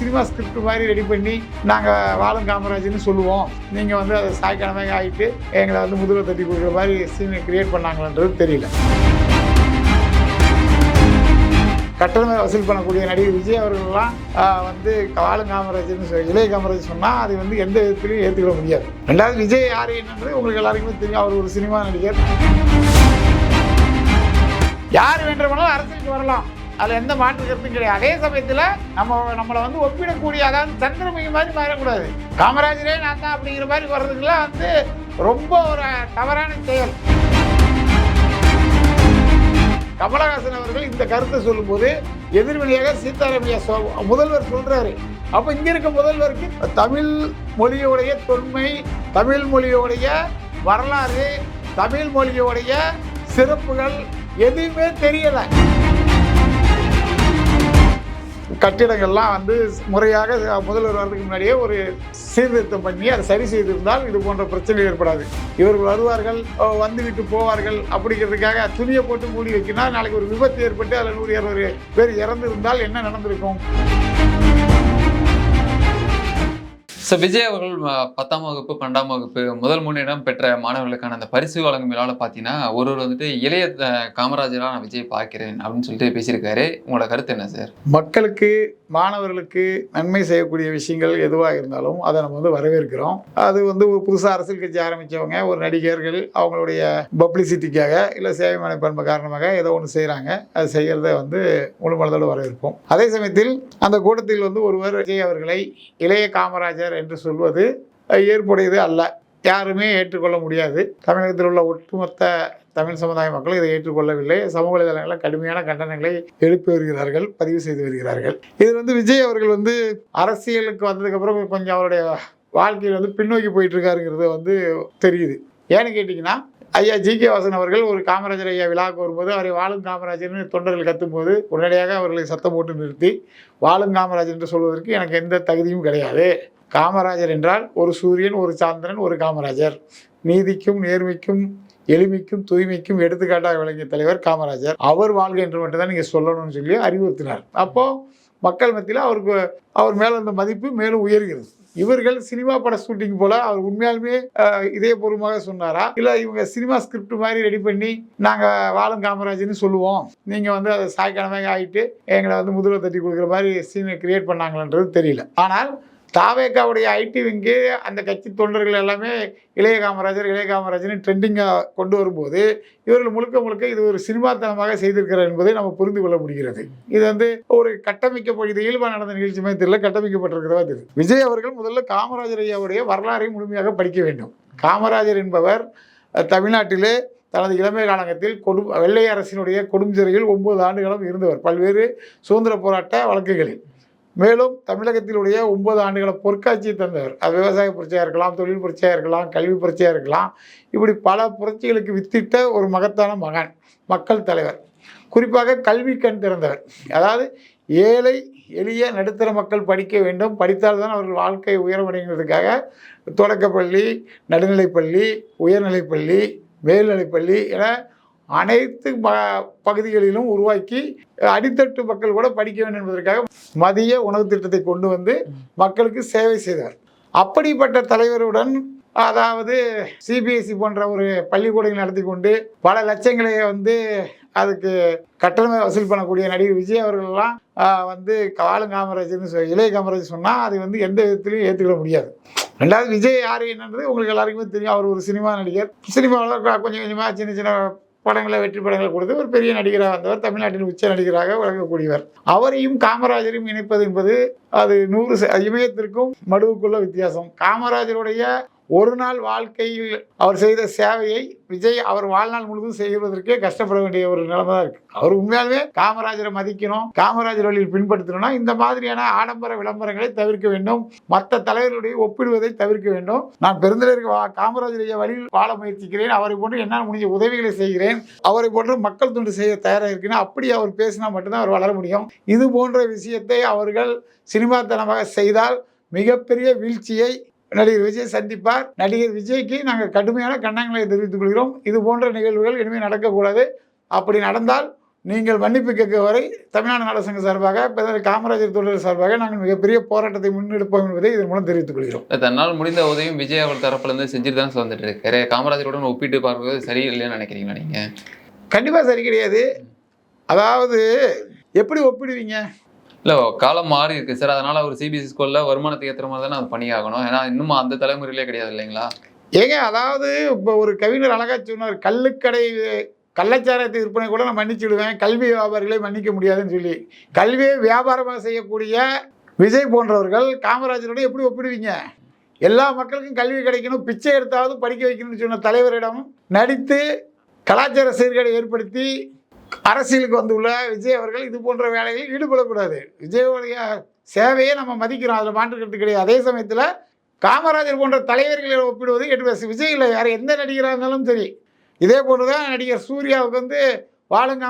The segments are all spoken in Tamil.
சினிமா ஸ்கிரிப்ட் மாதிரி ரெடி பண்ணி நாங்கள் வாழும் காமராஜர்னு சொல்லுவோம். நீங்கள் வந்து அதை சாய்க்கிழமை ஆகிட்டு எங்களை வந்து முதுகில் தட்டி கொடுக்குற மாதிரி சீனை கிரியேட் பண்ணாங்களான்றது தெரியல. கட்டணமே வசூல் பண்ணக்கூடிய நடிகர் விஜய் அவர்கள்லாம் வந்து வாழும் காமராஜர்னு சொல்லி இளைய காமராஜர் சொன்னால் அது வந்து எந்த விதத்திலையும் ஏற்றுக்க முடியாது. ரெண்டாவது விஜய் யார் என்னன்றது உங்களுக்கு எல்லாருக்குமே தெரியும். அவர் ஒரு சினிமா நடிகர். யார் வேண்டுமானாலும் அரசியலுக்கு வரலாம். அதில் எந்த மாற்று கருத்தும் கிடையாது. அதே சமயத்தில் நம்ம நம்மளை வந்து ஒப்பிடக்கூடிய அதாவது சந்திரமுகி மாதிரி மாறக்கூடாது. காமராஜரே நான் தான் அப்படிங்கிற மாதிரி வர்றதுக்குலாம் வந்து ரொம்ப ஒரு தவறான செயல். கமலஹாசன் அவர்கள் இந்த கருத்தை சொல்லும்போது எதிர்வினையாக சீதாராமையா முதல்வர் சொல்றாரு. அப்ப இங்க இருக்க முதல்வருக்கு தமிழ் மொழியுடைய தொன்மை தமிழ் மொழியோடைய வரலாறு தமிழ் மொழியோடைய சிறப்புகள் எதுவுமே தெரியலை. கட்டிடங்கள்லாம் வந்து முறையாக முதல்வர் வர்றதுக்கு முன்னாடியே ஒரு சீர்திருத்தம் பண்ணி அதை சரி செய்திருந்தால் இது போன்ற பிரச்சனை ஏற்படாது. இவர்கள் வருவார்கள் வந்துவிட்டு போவார்கள் அப்படிங்கிறதுக்காக துணியை போட்டு மூடி வைக்கினா நாளைக்கு ஒரு விபத்து ஏற்பட்டு அதில் நூறு இரநூறு பேர் இறந்து இருந்தால் என்ன நடந்திருக்கும்? ஸோ விஜய் அவர்கள் பத்தாம் வகுப்பு பன்னெண்டாம் வகுப்பு முதல் முன்னிடம் பெற்ற மாணவர்களுக்கான அந்த பரிசு வழங்கும் விழாவில் பார்த்தீங்கன்னா ஒருவர் வந்துட்டு இளைய காமராஜராக நான் விஜய் பார்க்கிறேன் அப்படின்னு சொல்லிட்டு பேசியிருக்காரு. உங்களோட கருத்து என்ன சார்? மக்களுக்கு மாணவர்களுக்கு நன்மை செய்யக்கூடிய விஷயங்கள் எதுவாக இருந்தாலும் அதை நம்ம வந்து வரவேற்கிறோம். அது வந்து ஒரு புதுசாக அரசியல் கட்சி ஆரம்பித்தவங்க ஒரு நடிகர்கள் அவங்களுடைய பப்ளிசிட்டிக்காக இல்லை சேவை மனப்பண்பு காரணமாக ஏதோ ஒன்று செய்கிறாங்க அது செய்கிறத வந்து முழு மனதோடு வரவேற்போம். அதே சமயத்தில் அந்த கூட்டத்தில் வந்து ஒருவர் விஜய் அவர்களை இளைய காமராஜர் என்று சொல்வது ஏற்புடையது அல்ல. யாருமே ஏற்றுக்கொள்ள முடியாது. தமிழகத்தில் உள்ள ஒட்டுமொத்த தமிழ் சமுதாய மக்கள் இதை ஏற்றுக்கொள்ளவில்லை. சமூக வலைதளங்களில் கடுமையான கண்டனங்களை எழுப்பி வருகிறார்கள் பதிவு செய்து வருகிறார்கள். இது வந்து விஜய் அவர்கள் வந்து அரசியலுக்கு வந்ததுக்கப்புறம் கொஞ்சம் அவருடைய வாழ்க்கையில் வந்து பின்னோக்கி போயிட்டு இருக்காருங்கிறது வந்து தெரியுது. ஏன்னு கேட்டிங்கன்னா ஐயா ஜி கே வாசன் அவர்கள் ஒரு காமராஜர் ஐயா விழாவுக்கு வரும்போது அவரை வாழும் காமராஜர்னு தொண்டர்கள் கத்தும்போது உடனடியாக அவர்களை சத்தம் போட்டு நிறுத்தி வாழும் காமராஜர் என்று சொல்வதற்கு எனக்கு எந்த தகுதியும் கிடையாது. காமராஜர் என்றால் ஒரு சூரியன் ஒரு சாந்திரன் ஒரு காமராஜர். நீதிக்கும் நேர்மைக்கும் எளிமைக்கும் தூய்மைக்கும் எடுத்துக்காட்டாக விளங்கிய தலைவர் காமராஜர். அவர் வாழ்க என்று மட்டும்தான் நீங்கள் சொல்லணும்னு சொல்லி அறிவுறுத்தினார். அப்போ மக்கள் மத்தியில் அவருக்கு அவர் மேல இருந்த மதிப்பு மேலும் உயர்கிறது. இவர்கள் சினிமா பட ஷூட்டிங் போல அவர் உண்மையாலுமே அஹ், இதயபூர்வமாக சொன்னாரா? இல்லை இவங்க சினிமா ஸ்கிரிப்ட் மாதிரி ரெடி பண்ணி நாங்கள் வாழும் காமராஜர்னு சொல்லுவோம். நீங்கள் வந்து அதை சாய்க்கிழமை ஆகிட்டு எங்களை வந்து முதுகில் தட்டி கொடுக்குற மாதிரி சீனை கிரியேட் பண்ணாங்களான்றது தெரியல. ஆனால் தாவேக்காவுடைய ஐடி விங்கு அந்த கட்சி தொண்டர்கள் எல்லாமே இளைய காமராஜர் இளைய காமராஜர்னு ட்ரெண்டிங்காக கொண்டு வரும்போது இவர்கள் முழுக்க முழுக்க இது ஒரு சினிமாத்தனமாக செய்திருக்கிறார் என்பதை நம்ம புரிந்து கொள்ள முடிகிறது. இது வந்து ஒரு கட்டமைக்கப்பட்ட இயல்பாக நடந்த நிகழ்ச்சி மாதிரி தெரியல கட்டமைக்கப்பட்டிருக்கிறதா தெரியும் விஜய் அவர்கள் முதல்ல காமராஜர் ஐயாவுடைய வரலாறை முழுமையாக படிக்க வேண்டும். காமராஜர் என்பவர் தமிழ்நாட்டிலே தனது இளமை காலகத்தில் கொடு வெள்ளை அரசினுடைய கொடும் சிறையில் ஒன்பது ஆண்டுகளும் இருந்தவர். பல்வேறு சுதந்திர போராட்ட வழக்குகளில். மேலும் தமிழகத்திலுடைய ஒன்பது ஆண்டுகளை பொற்காட்சியை தந்தவர். அது விவசாய புரட்சியாக இருக்கலாம் தொழில் புரட்சியாக இருக்கலாம் கல்வி புரட்சியாக இருக்கலாம். இப்படி பல புரட்சிகளுக்கு வித்திட்ட ஒரு மகத்தான மகன் மக்கள் தலைவர். குறிப்பாக கல்வி கண் திறந்தவர். அதாவது ஏழை எளிய நடுத்தர மக்கள் படிக்க வேண்டும். படித்தால்தான் அவர்கள் வாழ்க்கை உயரமடைங்கிறதுக்காக தொடக்கப்பள்ளி நடுநிலைப்பள்ளி உயர்நிலைப்பள்ளி மேல்நிலைப்பள்ளி என அனைத்து ப பகுதிகளிலும் உருவாக்கி அடித்தட்டு மக்கள் கூட படிக்க வேண்டும் என்பதற்காக மதிய உணவு திட்டத்தை கொண்டு வந்து மக்களுக்கு சேவை செய்தார். அப்படிப்பட்ட தலைவருடன் அதாவது சிபிஎஸ்சி போன்ற ஒரு பள்ளிக்கூடங்கள் நடத்தி கொண்டு பல லட்சங்களை வந்து அதுக்கு கட்டணமே வசூல் பண்ணக்கூடிய நடிகர் விஜய் அவர்கள்லாம் வந்து காலம் காமராஜர்னு இளைய காமராஜர் சொன்னால் அது வந்து எந்த விதத்திலையும் ஏற்றுக்கிட முடியாது. ரெண்டாவது விஜய் யார் என்னன்றது உங்களுக்கு எல்லாருக்குமே தெரியும். அவர் ஒரு சினிமா நடிகர். சினிமாவில் கொஞ்சம் கொஞ்சமாக சின்ன சின்ன படங்களை வெற்றி படங்களை கொடுத்து ஒரு பெரிய நடிகராக வந்தவர் தமிழ்நாட்டின் உச்ச நடிகராக விளங்கக்கூடியவர் அவரையும் காமராஜரையும் இணைப்பது என்பது அது நூறு ச- இமயத்திற்கும் மடுவுக்குள்ள வித்தியாசம். காமராஜருடைய ஒரு நாள் வாழ்க்கையில் அவர் செய்த சேவையை விஜய் அவர் வாழ்நாள் முழுவதும் செய்வதற்கே கஷ்டப்பட வேண்டிய ஒரு நிலைமை தான் இருக்கு. அவர் உண்மையாலுமே காமராஜரை மதிக்கணும் காமராஜர் வழியில் பின்படுத்தணும்னா இந்த மாதிரியான ஆடம்பர விளம்பரங்களை தவிர்க்க வேண்டும். மற்ற தலைவர்களுடைய ஒப்பிடுவதை தவிர்க்க வேண்டும். நான் பெருந்தலைவருக்கு வா- காமராஜருடைய வழியில் வாழ முயற்சிக்கிறேன். அவரை போன்று என்னால் முடிஞ்ச உதவிகளை செய்கிறேன். அவரை போன்று மக்கள் தொண்டு செய்ய தயாராக இருக்கிறேன் அப்படி அவர் பேசினா மட்டும்தான் அவர் வளர முடியும். இது போன்ற விஷயத்தை அவர்கள் சினிமாத்தனமாக செய்தால் மிகப்பெரிய வீழ்ச்சியை நடிகர் விஜய் சந்திப்பார். நடிகர் விஜய்க்கு நாங்கள் கடுமையான கண்டனங்களை தெரிவித்துக் கொள்கிறோம். இது போன்ற நிகழ்வுகள் இனிமேல் நடக்கக்கூடாது. அப்படி நடந்தால் நீங்கள் மன்னிப்பு கேட்க வரை தமிழ்நாடு சங்க சார்பாக பெருந்தலை காமராஜர் தொழில் சார்பாக நாங்கள் மிகப்பெரிய போராட்டத்தை முன்னெடுப்போம் என்பதை இதன் மூலம் தெரிவித்துக் கொள்கிறோம். தன்னால் முடிந்த உதவியும் விஜய் அவர்கள் தரப்புல இருந்து செஞ்சுட்டு தான் வந்துட்டு இருக்காரு. காமராஜருடன் ஒப்பிட்டு பார்க்குறது சரியில்லைன்னு நினைக்கிறீங்களா நீங்க? கண்டிப்பாக சரி கிடையாது. அதாவது எப்படி ஒப்பிடுவீங்க? இல்லை காலம் மாறி இருக்கு. சார் அதனால ஒரு சிபிஎஸ்சி ஸ்கூலில் வருமானத்துக்கு ஏற்ற மாதிரி தானே அது பண்ணியாகணும். ஏன்னா இன்னும் அந்த தலைமுறையிலே கிடையாது இல்லைங்களா? ஏங்க அதாவது இப்போ ஒரு கவிஞர் அழகா சொன்னார் கல்லுக்கடை கள்ளச்சாரத்தை விற்பனை கூட நான் மன்னிச்சுடுவேன். கல்வி வியாபாரிகளை மன்னிக்க முடியாதுன்னு சொல்லி. கல்வியை வியாபாரமாக செய்யக்கூடிய விஜய் போன்றவர்கள் காமராஜரோட எப்படி ஒப்பிடுவீங்க? எல்லா மக்களுக்கும் கல்வி கிடைக்கணும் பிச்சை எடுத்தாவது படிக்க வைக்கணும்னு சொன்ன தலைவரிடம் நடித்து கலாச்சார சீர்கேடை ஏற்படுத்தி அரசியலுக்கு வந்துள்ள விஜய் அவர்கள் இது போன்ற வேலைகளில் ஈடுபடக்கூடாது. விஜயோடைய சேவையை நம்ம மதிக்கிறோம். அதில் மாற்றுக்கிறது கிடையாது. அதே சமயத்தில் காமராஜர் போன்ற தலைவர்களை ஒப்பிடுவது எட்டு விஜய் இல்லை யார் எந்த நடிகராக இருந்தாலும் சரி. இதே போன்று தான் நடிகர் சூர்யாவுக்கு வந்து வாழும்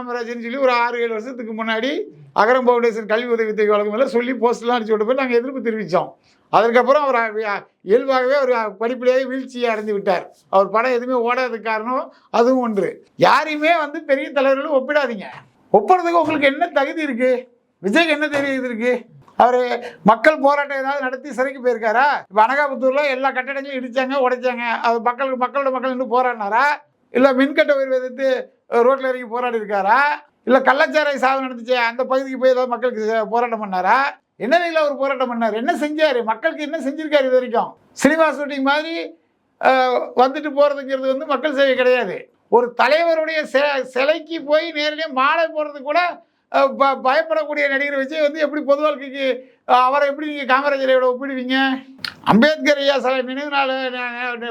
சொல்லி ஒரு ஆறு ஏழு வருஷத்துக்கு முன்னாடி அகரம் ஃபவுண்டேஷன் கல்வி உதவித்தொகை வழங்கும் சொல்லி போஸ்ட்லாம் அடிச்சு விட்டு போய் நாங்கள் எதிர்ப்பு தெரிவித்தோம் அதற்கப்புறம் அவர் இயல்பாகவே அவர் படிப்படியாக வீழ்ச்சியை அடைந்து விட்டார். அவர் படம் எதுவுமே ஓடாததுக்கு காரணம் அதுவும் ஒன்று. யாரையுமே வந்து பெரிய தலைவர்களும் ஒப்பிடாதீங்க. ஒப்பிடுறதுக்கு உங்களுக்கு என்ன தகுதி இருக்குது விஜய்க்கு என்ன தெரியுது இருக்குது அவர் மக்கள் போராட்டம் ஏதாவது நடத்தி சிறைக்கு போயிருக்காரா? இப்போ அனகாபுத்தூரில் எல்லா கட்டடங்களும் இடிச்சாங்க உடைச்சாங்க. அது மக்களுக்கு மக்களோட மக்கள் நின்று போராடினாரா? இல்லை மின்கட்ட உயர்வு எதிர்த்து ரோட்டில் இறங்கி போராடி இருக்காரா இல்லை கள்ளச்சாரை சாவு நடந்துச்சு அந்த பகுதிக்கு போய் ஏதாவது மக்களுக்கு போராட்டம் பண்ணாரா? என்ன நிலையில் அவர் போராட்டம் பண்ணார்? என்ன செஞ்சார்? மக்களுக்கு என்ன செஞ்சுருக்காரு இது வரைக்கும்? சினிமா ஷூட்டிங் மாதிரி வந்துட்டு போகிறதுங்கிறது வந்து மக்கள் சேவை கிடையாது. ஒரு தலைவருடைய சிலைக்கு போய் நேரடியாக மாலை போடுறதுக்கு கூட ப பயப்படக்கூடிய நடிகர் விஜய் வந்து எப்படி பொது வாழ்க்கைக்கு அவரை எப்படி நீங்கள் காமராஜரையோட ஒப்பிடுவீங்க? அம்பேத்கர் ஐயா சிலை நினைவு நாள்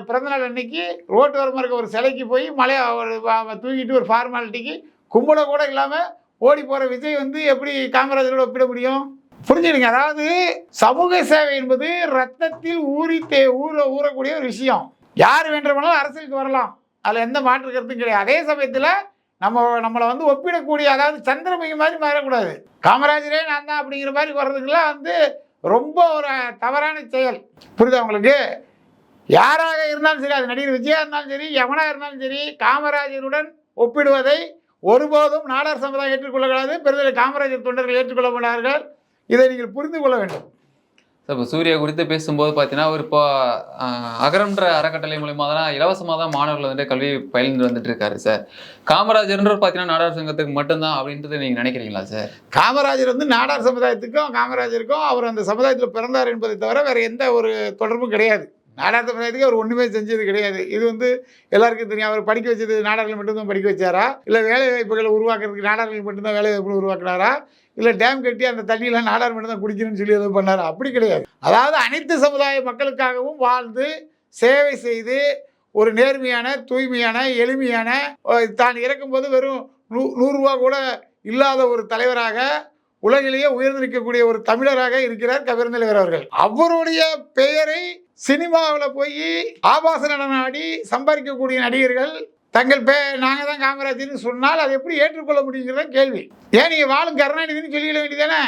பிறந்தநாள் அன்னைக்கு ரோட்டு வரமாக இருக்க ஒரு சிலைக்கு போய் மலையை ஒரு தூக்கிட்டு ஒரு ஃபார்மாலிட்டிக்கு கும்பலை கூட இல்லாமல் ஓடி போகிற விஜய் வந்து எப்படி காமராஜரோட ஒப்பிட முடியும்? புரிஞ்சுடுங்க அதாவது சமூக சேவை என்பது ரத்தத்தில் ஊறி தே ஊற ஊறக்கூடிய ஒரு விஷயம். யார் வேண்டுமானாலும் அரசியலுக்கு வரலாம். அதில் எந்த மாற்று கருத்தும் கிடையாது. அதே சமயத்தில் நம்ம நம்மளை வந்து ஒப்பிடக்கூடிய அதாவது சந்திரமுகி மாதிரி மாறக்கூடாது. காமராஜரே நான் தான் அப்படிங்கிற மாதிரி வர்றதுக்கெல்லாம் வந்து ரொம்ப ஒரு தவறான செயல். புரியுதா உங்களுக்கு? யாராக இருந்தாலும் சரி அது நடிகர் விஜயா இருந்தாலும் சரி யமனாக இருந்தாலும் சரி காமராஜருடன் ஒப்பிடுவதை ஒருபோதும் நாடார் சமுதாயம் ஏற்றுக்கொள்ளக்கூடாது. பெருதலை காமராஜர் தொண்டர்கள் ஏற்றுக்கொள்ள மாட்டார்கள். இதை நீங்கள் புரிந்து கொள்ள வேண்டும். இப்போ சூர்யா குறித்து பேசும்போது பார்த்தீங்கன்னா அவர் இப்போ அகரம்ன்ற அறக்கட்டளை மூலயமா தான் இலவசமாக தான் மாணவர்கள் வந்துட்டு கல்வி பயின்று வந்துட்டு இருக்காரு சார். காமராஜர்ன்றவர் பார்த்தீங்கன்னா நாடார் சங்கத்துக்கு மட்டும்தான் அப்படின்றது நீங்கள் நினைக்கிறீங்களா சார்? காமராஜர் வந்து நாடார் சமுதாயத்துக்கும் காமராஜருக்கும் அவர் அந்த சமுதாயத்தில் பிறந்தார் என்பதை தவிர வேறு எந்த ஒரு தொடர்பும் கிடையாது. நாடார் சமுதாயத்துக்கு அவர் ஒன்றுமே செஞ்சது கிடையாது. இது வந்து எல்லாருக்கும் தெரியும். அவர் படிக்க வச்சது நாடார்கள் மட்டும்தான் படிக்க வச்சாரா? இல்லை வேலை வாய்ப்புகளை உருவாக்குறதுக்கு நாடார்கள் மட்டும்தான் வேலை வாய்ப்புகள் உருவாக்குனாரா? இல்லை டேம் கட்டி அந்த தண்ணியெல்லாம் நாடார் மட்டும் தான் குடிக்கணும்னு சொல்லி எதுவும் பண்ணார். அப்படி கிடையாது. அதாவது அனைத்து சமுதாய மக்களுக்காகவும் வாழ்ந்து சேவை செய்து ஒரு நேர்மையான தூய்மையான எளிமையான தான் இறக்கும்போது வெறும் நூ நூறுரூவா கூட இல்லாத ஒரு தலைவராக உலகிலேயே உயர்ந்திருக்கக்கூடிய ஒரு தமிழராக இருக்கிறார் கபிரந்தலைவர் அவர்கள். அவருடைய பெயரை சினிமாவில் போய் ஆபாச நடனாடி சம்பாதிக்கக்கூடிய நடிகர்கள் தங்கள் பே நாங்கள் தான் காமராஜர்னு சொன்னால் அதை எப்படி ஏற்றுக்கொள்ள முடியுங்கிறத கேள்வி. ஏன் நீங்கள் வாழும் கருணாநிதினு சொல்லிட வேண்டியதானே?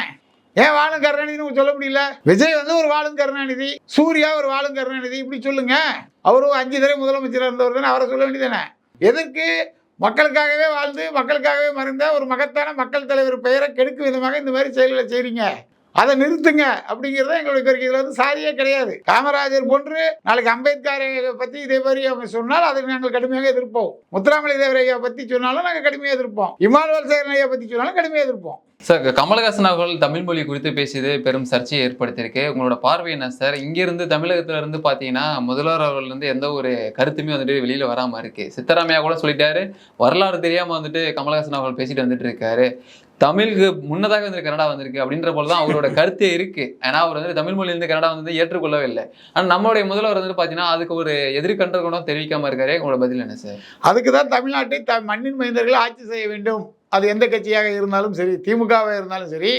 ஏன் வாழும் கருணாநிதினு சொல்ல முடியல? விஜய் வந்து ஒரு வாழும் கருணாநிதி சூர்யா ஒரு வாழும் கருணாநிதி இப்படி சொல்லுங்க. அவரும் அஞ்சு தடவை முதலமைச்சராக இருந்தவர் தானே அவரை சொல்ல வேண்டியதானே? எதற்கு? மக்களுக்காகவே வாழ்ந்து மக்களுக்காகவே மறைந்த ஒரு மகத்தான மக்கள் தலைவர் பெயரை கெடுக்கும் விதமாக இந்த மாதிரி செயல்களை செய்கிறீங்க அதை நிறுத்துங்க அப்படிங்கிறத எங்களுடைய கோரிக்கை. இதில் வந்து சாதியே கிடையாது. காமராஜர் போன்று நாளைக்கு அம்பேத்கரை பற்றி இதே மாதிரி அவங்க சொன்னால் அதை நாங்கள் கடுமையாக எதிர்ப்போம். முத்துராமலிங்க தேவரையை பற்றி சொன்னாலும் நாங்கள் கடுமையாக எதிர்ப்போம். இமானுவல் சேகரன் ஐயா பற்றி சொன்னாலும் கடுமையாக எதிர்ப்போம். சார் கமலஹாசன் அவர்கள் தமிழ் மொழி குறித்து பேசியது பெரும் சர்ச்சையை ஏற்படுத்தியிருக்கு. உங்களோட பார்வை என்ன சார்? இங்கிருந்து தமிழகத்துல இருந்து பார்த்தீங்கன்னா முதல்வர் அவர்கள் இருந்து எந்த ஒரு கருத்துமே வந்துட்டு வெளியில வராம இருக்கு. சித்தராமையா கூட சொல்லிட்டாரு. வரலாறு தெரியாம வந்துட்டு கமலஹாசன் அவர்கள் பேசிட்டு வந்துட்டு இருக்காரு. தமிழுக்கு முன்னதாக வந்து கனடா வந்திருக்கு அப்படின்ற போல தான் அவரோட கருத்தே இருக்கு. ஏன்னா அவர் வந்து தமிழ் மொழியிலிருந்து கனடா வந்து ஏற்றுக்கொள்ளவே இல்லை. ஆனா நம்மளுடைய முதல்வர் வந்துட்டு பார்த்தீங்கன்னா அதுக்கு ஒரு எதிர்கன்ற தெரிவிக்காம இருக்காரு. உங்களோட பதில் என்ன சார்? அதுக்கு தான் தமிழ்நாட்டை த மண்ணின் மைந்தர்களை ஆட்சி செய்ய வேண்டும். அது எந்த கட்சியாக இருந்தாலும் சரி திமுகவாக இருந்தாலும் சரி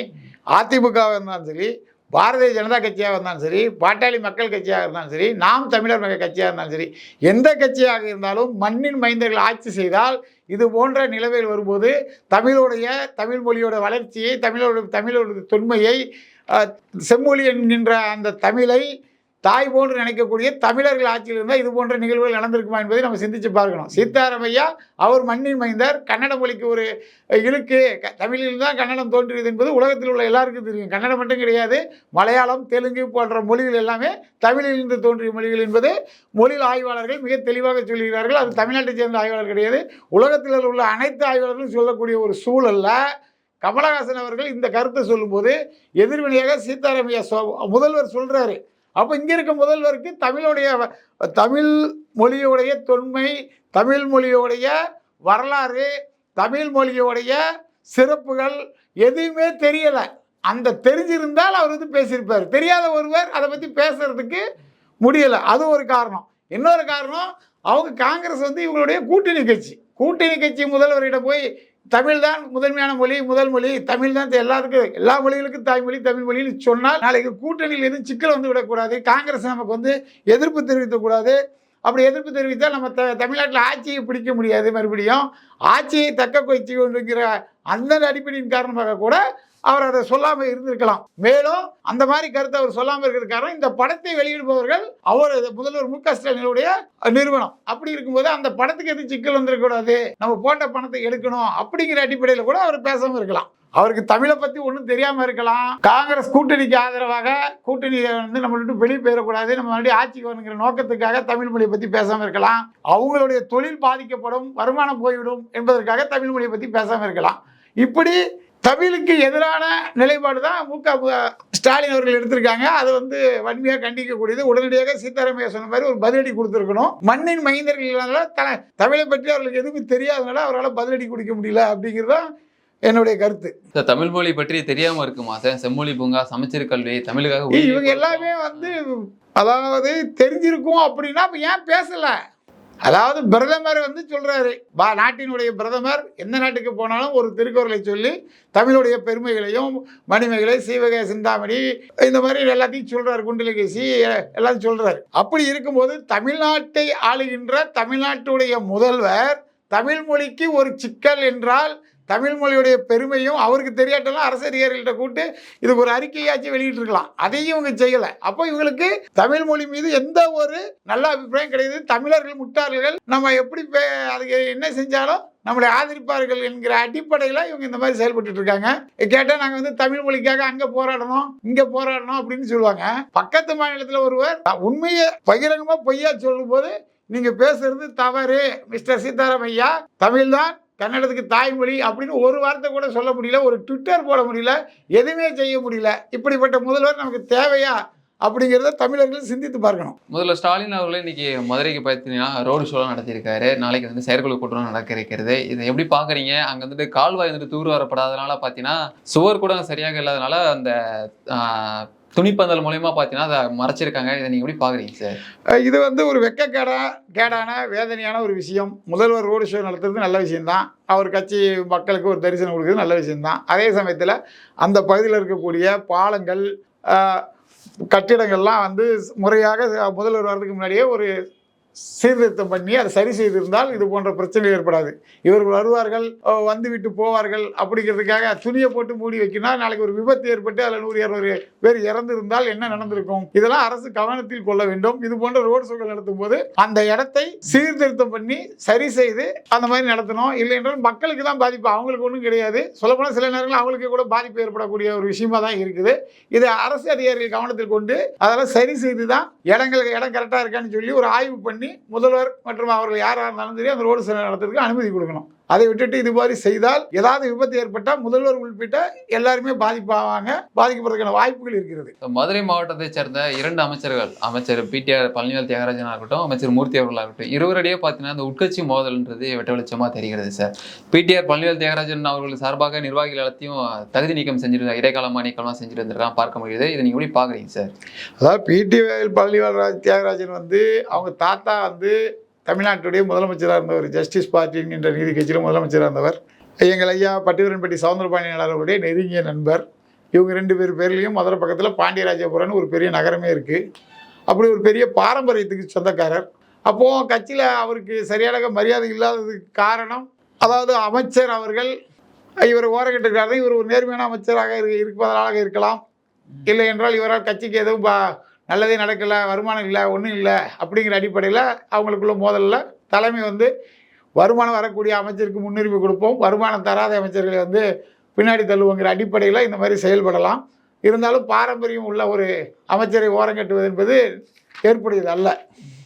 அதிமுகவாக இருந்தாலும் சரி பாரதிய ஜனதா கட்சியாக இருந்தாலும் சரி பாட்டாளி மக்கள் கட்சியாக இருந்தாலும் சரி நாம் தமிழர் மக்கள் கட்சியாக இருந்தாலும் சரி எந்த கட்சியாக இருந்தாலும் மண்ணின் மைந்தர்கள் ஆட்சி செய்தால் இது போன்ற நிலவையில் வரும்போது தமிழுடைய தமிழ் மொழியோட வளர்ச்சியை தமிழோட தமிழோட தொன்மையை செம்மொழி என்கின்ற அந்த தமிழை தாய் போன்று நினைக்கக்கூடிய தமிழர்கள் ஆட்சியில் இருந்தால் இது போன்ற நிகழ்வுகள் நடந்திருக்குமா என்பதை நம்ம சிந்திச்சு பார்க்கணும். சீத்தாராமையா அவர் மண்ணின் மைந்தார் கன்னட மொழிக்கு ஒரு இழுக்கு. க- தமிழில் தான் கன்னடம் தோன்றியது என்பது உலகத்தில் உள்ள எல்லாருக்கும் தெரியும். கன்னடம் மட்டும் கிடையாது. மலையாளம் தெலுங்கு போன்ற மொழிகள் எல்லாமே தமிழில் இருந்து தோன்றிய மொழிகள் என்பது மொழியில் ஆய்வாளர்கள் மிக தெளிவாக சொல்கிறார்கள். அது தமிழ்நாட்டை சேர்ந்த ஆய்வாளர் கிடையாது. உலகத்தில் உள்ள அனைத்து ஆய்வாளர்களும் சொல்லக்கூடிய ஒரு சூழல்ல கமலஹாசன் அவர்கள் இந்த கருத்தை சொல்லும்போது எதிர்வினையாக சீதாராமையா முதல்வர் சொல்கிறாரு அப்போ இங்கே இருக்க முதல்வருக்கு தமிழுடைய தமிழ் மொழியுடைய தொன்மை தமிழ் மொழியுடைய வரலாறு தமிழ் மொழியுடைய சிறப்புகள் எதுவுமே தெரியலை. அந்த தெரிஞ்சிருந்தால் அவர் வந்து பேசியிருப்பார். தெரியாத ஒருவர் அதை பற்றி பேசுறதுக்கு முடியலை. அது ஒரு காரணம். இன்னொரு காரணம் அவங்க காங்கிரஸ் வந்து இவங்களுடைய கூட்டணி கட்சி. கூட்டணி கட்சி முதல்வர்கிட்ட போய் தமிழ் தான் முதன்மையான மொழி முதல் மொழி. தமிழ் தான் எல்லாத்துக்கும் எல்லா மொழிகளுக்கும் தாய்மொழி தமிழ் மொழின்னு சொன்னால் நாளைக்கு கூட்டணியில் எதுவும் சிக்கல் வந்து விடக்கூடாது. காங்கிரஸ் நமக்கு வந்து எதிர்ப்பு தெரிவிக்கக்கூடாது. அப்படி எதிர்ப்பு தெரிவித்தால் நம்ம த தமிழ்நாட்டில் ஆட்சியை பிடிக்க முடியாது மறுபடியும். ஆட்சியை தக்க வச்சு கொண்டிருக்கிற அந்த அடிப்படையின் காரணமாக கூட அவர் அதை சொல்லாமல் இருந்திருக்கலாம். மேலும் அந்த மாதிரி கருத்தை அவர் சொல்லாமல் இருக்கிறது காரணம் இந்த படத்தை வெளியிடுபவர்கள் அவர் முதல்வர் மு க ஸ்டாலினுடைய நிறுவனம். அப்படி இருக்கும்போது அந்த படத்துக்கு எதுவும் சிக்கல் வந்துடக்கூடாது நம்ம போட்ட பணத்தை எடுக்கணும் அப்படிங்கிற அடிப்படையில் கூட அவர் பேசாமல் இருக்கலாம். அவருக்கு தமிழை பற்றி ஒன்றும் தெரியாமல் இருக்கலாம். காங்கிரஸ் கூட்டணிக்கு ஆதரவாக கூட்டணியை வந்து நம்ம விட்டு வெளியே போயிடக்கூடாது. நம்ம மறுபடியும் ஆட்சிக்கு வரணுங்கிற நோக்கத்துக்காக தமிழ் மொழியை பற்றி பேசாமல் இருக்கலாம். அவங்களுடைய தொழில் பாதிக்கப்படும் வருமானம் போய்விடும் என்பதற்காக தமிழ் மொழியை பற்றி பேசாமல் இருக்கலாம். இப்படி தமிழுக்கு எதிரான நிலைப்பாடு தான் மு க ஸ்டாலின் அவர்கள் எடுத்திருக்காங்க. அது வந்து வன்மையாக கண்டிக்கக்கூடியது. உடனடியாக சீதாராமையா சொன்ன மாதிரி ஒரு பதிலடி கொடுத்துருக்கணும். மண்ணின் மைந்தர்களால த தமிழை பற்றி அவர்களுக்கு எதுவும் தெரியாதனால அவரால் பதிலடி கொடுக்க முடியல அப்படிங்கிறது தான் என்னுடைய கருத்து. சார் தமிழ் மொழி பற்றி தெரியாம இருக்குமா சார்? செம்மொழி பூங்கா சமச்சீர் கல்வி தமிழுக்காக இவங்க எல்லாமே வந்து அதாவது தெரிஞ்சிருக்கும் அப்படின்னா அப்ப ஏன் பேசல? அதாவது பிரதமர் வந்து சொல்கிறாரு பா நாட்டினுடைய பிரதமர் எந்த நாட்டுக்கு போனாலும் ஒரு திருக்குறளை சொல்லி தமிழுடைய பெருமைகளையும் மணிமைகளை சீவக சிந்தாமணி இந்த மாதிரி எல்லாத்தையும் சொல்கிறார் குண்டலகேசி எல்லாத்தையும் சொல்கிறார் அப்படி இருக்கும்போது தமிழ்நாட்டை ஆளுகின்ற தமிழ்நாட்டுடைய முதல்வர் தமிழ் மொழிக்கு ஒரு சிக்கல் என்றால் தமிழ் மொழியுடைய பெருமையும் அவருக்கு தெரியாட்டெல்லாம் அரசு அதிகாரிகள்கிட்ட கூப்பிட்டு இதுக்கு ஒரு அறிக்கையாச்சும் வெளியிட்டிருக்கலாம். அதையும் இவங்க செய்யலை. அப்போ இவங்களுக்கு தமிழ் மொழி மீது எந்த ஒரு நல்ல அபிப்பிராயம் கிடையாது. தமிழர்கள் முட்டாள்கள் நம்ம எப்படி பே- அதுக்கு என்ன செஞ்சாலும் நம்மளை ஆதரிப்பார்கள் என்கிற அடிப்படையில் இவங்க இந்த மாதிரி செயல்பட்டு இருக்காங்க. கேட்டால் நாங்கள் வந்து தமிழ் மொழிக்காக அங்கே போராடணும் இங்கே போராடணும் அப்படின்னு சொல்லுவாங்க. பக்கத்து மாநிலத்தில் ஒருவர் உண்மையை பகிரங்கமாக பொய்யா சொல்லும்போது நீங்கள் பேசுறது தவறு. மிஸ்டர் சீதாராமையா தமிழ் தான் கன்னடத்துக்கு தாய்மொழி அப்படின்னு ஒரு வார்த்தை கூட சொல்ல முடியல ஒரு ட்விட்டர் போட முடியல எதுவுமே செய்ய முடியல. இப்படிப்பட்ட முதல்வர் நமக்கு தேவையா அப்படிங்கிறத தமிழர்கள் சிந்தித்து பார்க்கணும். முதல்ல ஸ்டாலின் அவர்களே இன்னைக்கு மதுரைக்கு பார்த்தீங்கன்னா ரோடு ஷோலாம் நடத்தியிருக்காரு. நாளைக்கு வந்து செயற்குழு கூட்டம் நடக்க இருக்கிறது இதை எப்படி பார்க்குறீங்க? அங்கே வந்துட்டு கால்வாய் வந்துட்டு தூர் வரப்படாதனால பார்த்தீங்கன்னா சுவர் கூட சரியாக இல்லாதனால அந்த துணிப்பந்தல் மூலயமா பார்த்தீங்கன்னா அதை மறைச்சிருக்காங்க. இதை நீங்கள் எப்படி பார்க்குறீங்க சார்? இது வந்து ஒரு வெக்கக்கேடா கேடான வேதனையான ஒரு விஷயம். முதல்வர் ரோடு ஷோ நடத்துறது நல்ல விஷயம்தான். அவர் கட்சி மக்களுக்கு ஒரு தரிசனம் கொடுக்குறது நல்ல விஷயம்தான். அதே சமயத்தில் அந்த பகுதியில் இருக்கக்கூடிய பாலங்கள் கட்டிடங்கள்லாம் வந்து முறையாக முதல்வர் வர்றதுக்கு முன்னாடியே ஒரு சீர்திருத்தம் பண்ணி அதை சரி செய்திருந்தால் இது போன்ற பிரச்சனை ஏற்படாது. இவர்கள் வருவார்கள் அஹ், வந்து விட்டு போவார்கள் அப்படிங்கிறதுக்காக துணியை போட்டு மூடி வைக்கணும் நாளைக்கு ஒரு விபத்து ஏற்பட்டு அதில் நூறு இரநூறு பேர் இறந்திருந்தால் என்ன நடந்திருக்கும்? இதெல்லாம் அரசு கவனத்தில் கொள்ள வேண்டும். இது போன்ற ரோடு சூழல் நடத்தும் போது அந்த இடத்தை சீர்திருத்தம் பண்ணி சரி செய்து அந்த மாதிரி நடத்தணும். இல்லை என்றால் மக்களுக்கு தான் பாதிப்பு. அவங்களுக்கு ஒன்றும் கிடையாது. சொல்லப்போனால் சில நேரங்களில் அவங்களுக்கு கூட பாதிப்பு ஏற்படக்கூடிய ஒரு விஷயமா தான் இருக்குது. இது அரசு அதிகாரிகள் கவனத்தில் கொண்டு அதெல்லாம் சரி செய்து தான் இடங்களுக்கு இடம் கரெக்டாக இருக்கான்னு சொல்லி ஒரு ஆய்வு பண்ணி முதல்வர் மற்றும் அவர்கள் யாராக இருந்தாலும் சரி அந்த ரோடு சில நடத்துறதுக்கு அனுமதி கொடுக்கணும். அதை விட்டுட்டு இது மாதிரி செய்தால் ஏதாவது விபத்து ஏற்பட்டால் முதல்வர் உள்பட்ட எல்லாருமே பாதிப்பாவாங்க பாதிக்கப்படுறதுக்கான வாய்ப்புகள் இருக்கிறது. மதுரை மாவட்டத்தை சேர்ந்த இரண்டு அமைச்சர்கள் அமைச்சர் பிடிஆர் பழனிவேல் தியாகராஜனா இருக்கட்டும் அமைச்சர் மூர்த்தி அவர்களாக இருக்கட்டும் இருவரிடையே பார்த்தீங்கன்னா இந்த உட்கட்சி மோதல்ன்றது வெட்ட வெளிச்சமா தெரிகிறது சார். பிடிஆர் பழனிவேல் தியாகராஜன் அவர்கள் சார்பாக நிர்வாகிகள் எல்லாத்தையும் தகுதி நீக்கம் செஞ்சிருந்தாங்க இடைக்காலமா நீக்கமாக செஞ்சுட்டு இருந்திருக்கான் பார்க்க முடியுது. இதை நீங்க எப்படி பாக்குறீங்க சார்? அதாவது பிடி பழனிவால்ராஜ் தியாகராஜன் வந்து அவங்க தாத்தா வந்து தமிழ்நாட்டுடைய முதலமைச்சராக இருந்தவர் ஜஸ்டிஸ் பார்ட்டி என்கின்ற நீதி கட்சியில் முதலமைச்சராக இருந்தவர். எங்கள் ஐயா பட்டிவரன்பட்டி சவுந்தரபாண்டியன் அவருடைய நெருங்கிய நண்பர். இவங்க ரெண்டு பேர் பேர்லேயும் மதுரை பக்கத்தில் பாண்டியராஜபுரம்னு ஒரு பெரிய நகரமே இருக்குது அப்படி ஒரு பெரிய பாரம்பரியத்துக்கு சொந்தக்காரர். அப்போது கட்சியில் அவருக்கு சரியான மரியாதை இல்லாததுக்கு காரணம் அதாவது அமைச்சர் அவர்கள் இவர் ஓரக்கட்டுக்காரர் இவர் ஒரு நேர்மையான அமைச்சராக இருப்பதாக இருக்கலாம். இல்லை என்றால் இவரால் கட்சிக்கு எதுவும் நல்லதே நடக்கலை வருமானம் இல்லை ஒன்றும் இல்லை அப்படிங்கிற அடிப்படையில் அவங்களுக்குள்ள மோதலில் தலைமை வந்து வருமானம் வரக்கூடிய அமைச்சருக்கு முன்னுரிமை கொடுப்போம். வருமானம் தராத அமைச்சர்களை வந்து பின்னாடி தள்ளுவோங்கிற அடிப்படையில் இந்த மாதிரி செயல்படலாம். இருந்தாலும் பாரம்பரியம் உள்ள ஒரு அமைச்சரை ஓரங்கட்டுவது என்பது ஏற்புடையது அல்ல